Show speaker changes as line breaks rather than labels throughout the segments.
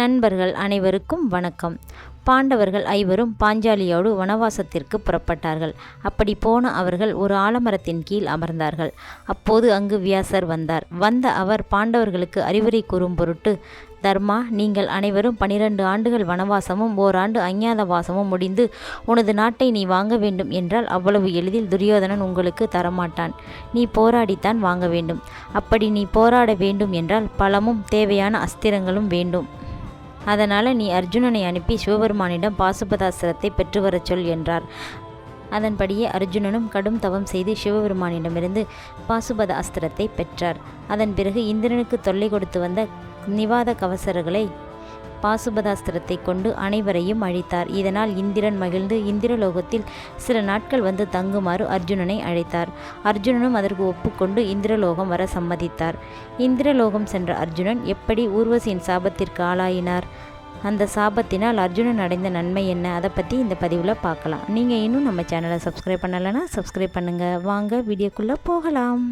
நண்பர்கள் அனைவருக்கும் வணக்கம். பாண்டவர்கள் ஐவரும் பாஞ்சாலியோடு வனவாசத்திற்கு புறப்பட்டார்கள். அப்படி போன அவர்கள் ஒரு ஆலமரத்தின் கீழ் அமர்ந்தார்கள். அப்போது அங்கு வியாசர் வந்தார். வந்த அவர் பாண்டவர்களுக்கு அறிவுரை கூறும் பொருட்டு தர்மா நீங்கள் அனைவரும் பனிரெண்டு ஆண்டுகள் வனவாசமும் ஓராண்டு அஞ்ஞாத வாசமும் முடிந்து உனது நாட்டை நீ வாங்க வேண்டும் என்றால் அவ்வளவு எளிதில் துரியோதனன் உங்களுக்கு தரமாட்டான். நீ போராடித்தான் வாங்க வேண்டும். அப்படி நீ போராட வேண்டும் என்றால் பலமும் தேவையான அஸ்திரங்களும் வேண்டும். அதனால் நீ அர்ஜுனனை அனுப்பி சிவபெருமானிடம் பாசுபதாஸ்திரத்தை பெற்று வரச் சொல் என்றார். அதன்படியே அர்ஜுனனும் கடும் தவம் செய்து சிவபெருமானிடமிருந்து பாசுபத அஸ்திரத்தை பெற்றார். அதன் பிறகு இந்திரனுக்கு தொல்லை கொடுத்து வந்த நிவாத கவசர்களை பாசுபதாஸ்திரத்தை கொண்டு அனைவரையும் அழித்தார். இதனால் இந்திரன் மகிழ்ந்து இந்திரலோகத்தில் சில நாட்கள் வந்து தங்குமாறு அர்ஜுனனை அழைத்தார். அர்ஜுனனும் அதற்கு ஒப்புக்கொண்டு இந்திரலோகம் வர சம்மதித்தார். இந்திரலோகம் சென்ற அர்ஜுனன் எப்படி ஊர்வசியின் சாபத்திற்கு ஆளாயினார்? அந்த சாபத்தினால் அர்ஜுனன் அடைந்த நன்மை என்ன? அதை பற்றி இந்த பதிவில் பார்க்கலாம் நீங்கள் இன்னும் நம்ம சேனலை சப்ஸ்கிரைப் பண்ணலைன்னா சப்ஸ்கிரைப் பண்ணுங்கள் வாங்க வீடியோக்குள்ளே போகலாம்.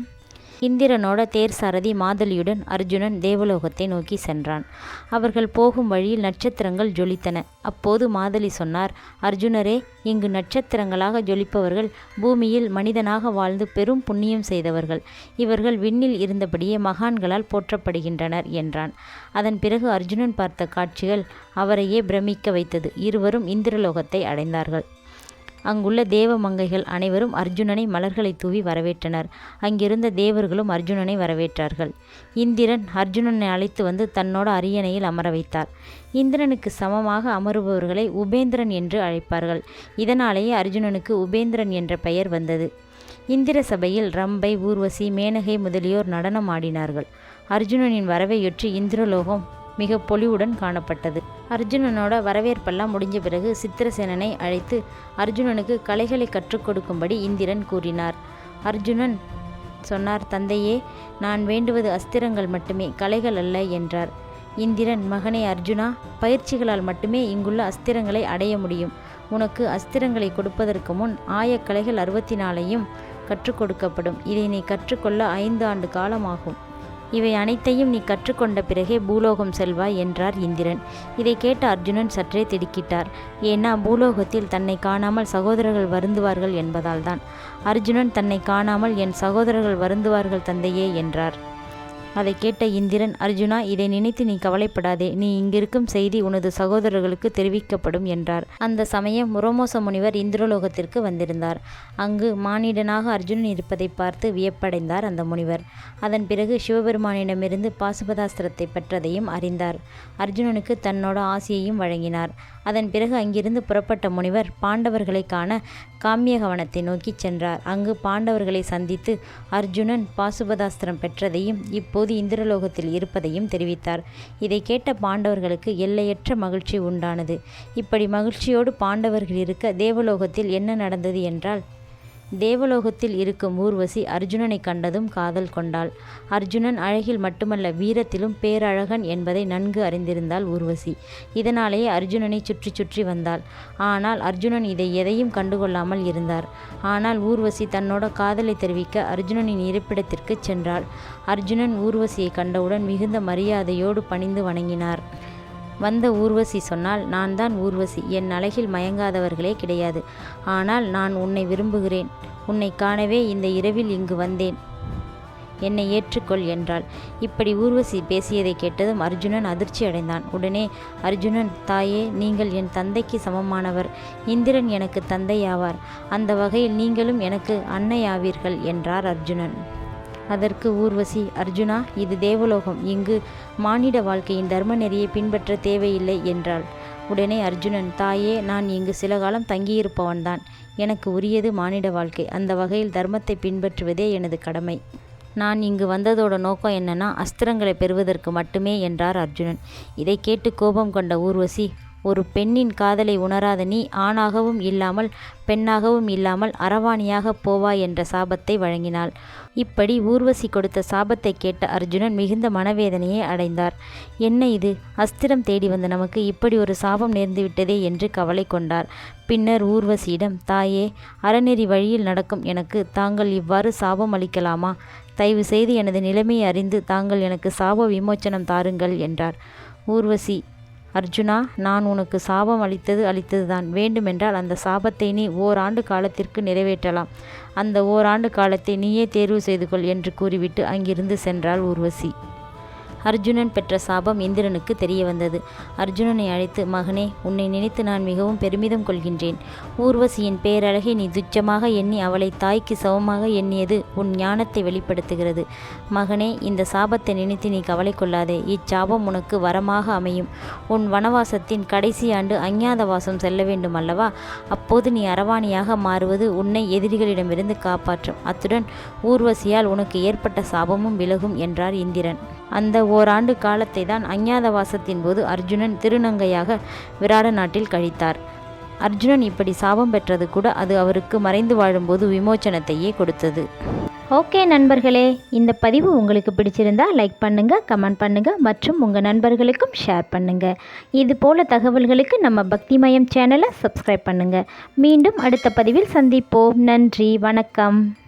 இந்திரனோட தேர் சாரதி மாதலியுடன் அர்ஜுனன் தேவலோகத்தை நோக்கி சென்றான். அவர்கள் போகும் வழியில் நட்சத்திரங்கள் ஜொலித்தன. அப்போது மாதலி சொன்னார் அர்ஜுனரே இங்கு நட்சத்திரங்களாக ஜொலிப்பவர்கள் பூமியில் மனிதனாக வாழ்ந்து பெரும் புண்ணியம் செய்தவர்கள். இவர்கள் விண்ணில் இருந்தபடியே மகான்களால் போற்றப்படுகின்றனர் என்றான். அதன் பிறகு அர்ஜுனன் பார்த்த காட்சிகள் அவரையே பிரமிக்க வைத்தது. இருவரும் இந்திரலோகத்தை அடைந்தார்கள். அங்குள்ள தேவ மங்கைகள் அனைவரும் அர்ஜுனனை மலர்களை தூவி வரவேற்றனர். அங்கிருந்த தேவர்களும் அர்ஜுனனை வரவேற்றார்கள். இந்திரன் அர்ஜுனனை அழைத்து வந்து தன்னோட அரியணையில் அமர வைத்தார். இந்திரனுக்கு சமமாக அமருபவர்களை உபேந்திரன் என்று அழைப்பார்கள். இதனாலேயே அர்ஜுனனுக்கு உபேந்திரன் என்ற பெயர் வந்தது. இந்திர சபையில் ரம்பை ஊர்வசி மேனகை முதலியோர் நடனம் ஆடினார்கள். அர்ஜுனனின் வரவையொற்றி இந்திரலோகம் மிக பொலிவுடன் காணப்பட்டது. அர்ஜுனனோட வரவேற்பெல்லாம் முடிஞ்ச பிறகு சித்திரசேனனை அழைத்து அர்ஜுனனுக்கு கலைகளை கற்றுக் கொடுக்கும்படி இந்திரன் கூறினார். அர்ஜுனன் சொன்னார் தந்தையே நான் வேண்டுவது அஸ்திரங்கள் மட்டுமே கலைகள் அல்ல என்றார். இந்திரன் மகனே அர்ஜுனா பயிற்சிகளால் மட்டுமே இங்குள்ள அஸ்திரங்களை அடைய முடியும். உனக்கு அஸ்திரங்களை கொடுப்பதற்கு முன் ஆயக்கலைகள் அறுபத்தி நாலையும் கற்றுக் கொடுக்கப்படும். இதை நீ கற்றுக்கொள்ள ஐந்து ஆண்டு காலமாகும். இவை அனைத்தையும் நீ கற்றுக்கொண்ட பிறகே பூலோகம் செல்வாய் என்றார் இந்திரன். இதை கேட்ட அர்ஜுனன் சற்றே திடுக்கிட்டார். ஏன்னா பூலோகத்தில் தன்னை காணாமல் சகோதரர்கள் வருந்துவார்கள் என்பதால்தான். அர்ஜுனன் தன்னை காணாமல் என் சகோதரர்கள் வருந்துவார்கள் தந்தையே என்றார். அதை கேட்ட இந்திரன் அர்ஜுனா இதை நினைத்து நீ கவலைப்படாதே. நீ இங்கிருக்கும் செய்தி உனது சகோதரர்களுக்கு தெரிவிக்கப்படும் என்றார். அந்த சமயம் முரோமோச முனிவர் இந்திரலோகத்திற்கு வந்திருந்தார். அங்கு மானிடனாக அர்ஜுனன் இருப்பதை பார்த்து வியப்படைந்தார் அந்த முனிவர். அதன் பிறகு சிவபெருமானிடமிருந்து பாசுபதாஸ்திரத்தை பெற்றதையும் அறிந்தார். அர்ஜுனனுக்கு தன்னோட ஆசியையும் வழங்கினார். அதன் பிறகு அங்கிருந்து புறப்பட்ட முனிவர் பாண்டவர்களை காண காமியகவனத்தை நோக்கி சென்றார். அங்கு பாண்டவர்களை சந்தித்து அர்ஜுனன் பாசுபதாஸ்திரம் பெற்றதையும் இப்போது இந்திரலோகத்தில் இருப்பதையும் தெரிவித்தார். இதை கேட்ட பாண்டவர்களுக்கு எல்லையற்ற மகிழ்ச்சி உண்டானது. இப்படி மகிழ்ச்சியோடு பாண்டவர்கள் இருக்க தேவலோகத்தில் என்ன நடந்தது என்றால் தேவலோகத்தில் இருக்கும் ஊர்வசி அர்ஜுனனை கண்டதும் காதல் கொண்டாள். அர்ஜுனன் அழகில் மட்டுமல்ல வீரத்திலும் பேரழகன் என்பதை நன்கு அறிந்திருந்தாள் ஊர்வசி. இதனாலேயே அர்ஜுனனை சுற்றி சுற்றி வந்தாள். ஆனால் அர்ஜுனன் இதை எதையும் கண்டுகொள்ளாமல் இருந்தார். ஆனால் ஊர்வசி தன்னோட காதலை தெரிவிக்க அர்ஜுனனின் இருப்பிடத்திற்கு சென்றாள். அர்ஜுனன் ஊர்வசியை கண்டவுடன் மிகுந்த மரியாதையோடு பணிந்து வணங்கினார். வந்த ஊர்வசி சொன்னால் நான் தான் ஊர்வசி. என் அழகில் மயங்காதவர்களே கிடையாது. ஆனால் நான் உன்னை விரும்புகிறேன். உன்னை காணவே இந்த இரவில் இங்கு வந்தேன். என்னை ஏற்றுக்கொள் என்றாள். இப்படி ஊர்வசி பேசியதை கேட்டதும் அர்ஜுனன் அதிர்ச்சி அடைந்தான். உடனே அர்ஜுனன் தாயே நீங்கள் என் தந்தைக்கு சமமானவர். இந்திரன் எனக்கு தந்தையாவார். அந்த வகையில் நீங்களும் எனக்கு அன்னையாவீர்கள் என்றார் அர்ஜுனன். அதற்கு ஊர்வசி அர்ஜுனா இது தேவலோகம். இங்கு மானிட வாழ்க்கையின் தர்ம நெறியை பின்பற்ற தேவையில்லை என்றாள். உடனே அர்ஜுனன் தாயே நான் இங்கு சில காலம் தங்கியிருப்பவன்தான். எனக்கு உரியது மானிட வாழ்க்கை. அந்த வகையில் தர்மத்தை பின்பற்றுவதே எனது கடமை. நான் இங்கு வந்ததோட நோக்கம் என்னன்னா அஸ்திரங்களை பெறுவதற்கு மட்டுமே என்றார் அர்ஜுனன். இதை கேட்டு கோபம் கொண்ட ஊர்வசி ஒரு பெண்ணின் காதலை உணராத நீ ஆணாகவும் இல்லாமல் பெண்ணாகவும் இல்லாமல் அரவாணியாக போவாய் என்ற சாபத்தை வழங்கினாள். இப்படி ஊர்வசி கொடுத்த சாபத்தை கேட்ட அர்ஜுனன் மிகுந்த மனவேதனையை அடைந்தார். என்ன இது? அஸ்திரம் தேடி வந்த நமக்கு இப்படி ஒரு சாபம் நேர்ந்துவிட்டதே என்று கவலை கொண்டார் பின்னர் ஊர்வசியிடம் தாயே அறநெறி வழியில் நடக்கும் எனக்கு தாங்கள் இவ்வாறு சாபம் அளிக்கலாமா? தயவு செய்து எனது நிலைமையை அறிந்து தாங்கள் எனக்கு சாப விமோச்சனம் தாருங்கள் என்றார். ஊர்வசி அர்ஜுனா நான் உனக்கு சாபம் அளித்தது அளித்ததுதான். வேண்டுமென்றால் அந்த சாபத்தை நீ ஓராண்டு காலத்திற்கு நிறைவேற்றலாம். அந்த ஓராண்டு காலத்தை நீயே தேர்வு செய்து கொள் என்று கூறிவிட்டு அங்கிருந்து சென்றாள் ஊர்வசி. அர்ஜுனன் பெற்ற சாபம் இந்திரனுக்கு தெரிய வந்தது அர்ஜுனனை அழைத்து மகனே உன்னை நினைத்து நான் மிகவும் பெருமிதம் கொள்கின்றேன். ஊர்வசியின் பேரழகை நீ துச்சமாக எண்ணி அவளை தாய்க்கு சமமாக எண்ணியது உன் ஞானத்தை வெளிப்படுத்துகிறது. மகனே இந்த சாபத்தை நினைத்து நீ கவலை கொள்ளாதே. இச்சாபம் உனக்கு வரமாக அமையும். உன் வனவாசத்தின் கடைசி ஆண்டு அஞ்ஞாதவாசம் செல்ல வேண்டும் அல்லவா? அப்போது நீ அரவாணியாக மாறுவது உன்னை எதிரிகளிடமிருந்து காப்பாற்றும். அத்துடன் ஊர்வசியால் உனக்கு ஏற்பட்ட சாபமும் விலகும் என்றார் இந்திரன். அந்த ஓராண்டு காலத்தை தான் அஞ்ஞாதவாசத்தின் போது அர்ஜுனன் திருநங்கையாக விராட நாட்டில் கழித்தார். அர்ஜுனன் இப்படி சாபம் பெற்றது கூட அது அவருக்கு மறைந்து வாழும்போது விமோச்சனத்தையே கொடுத்தது. ஓகே நண்பர்களே இந்த பதிவு உங்களுக்கு பிடிச்சிருந்தா லைக் பண்ணுங்கள் கமெண்ட் பண்ணுங்கள் மற்றும் உங்கள் நண்பர்களுக்கும் ஷேர் பண்ணுங்கள் இது போல தகவல்களுக்கு நம்ம பக்திமயம் சேனலை சப்ஸ்கிரைப் பண்ணுங்கள் மீண்டும் அடுத்த பதிவில் சந்திப்போம். நன்றி வணக்கம்.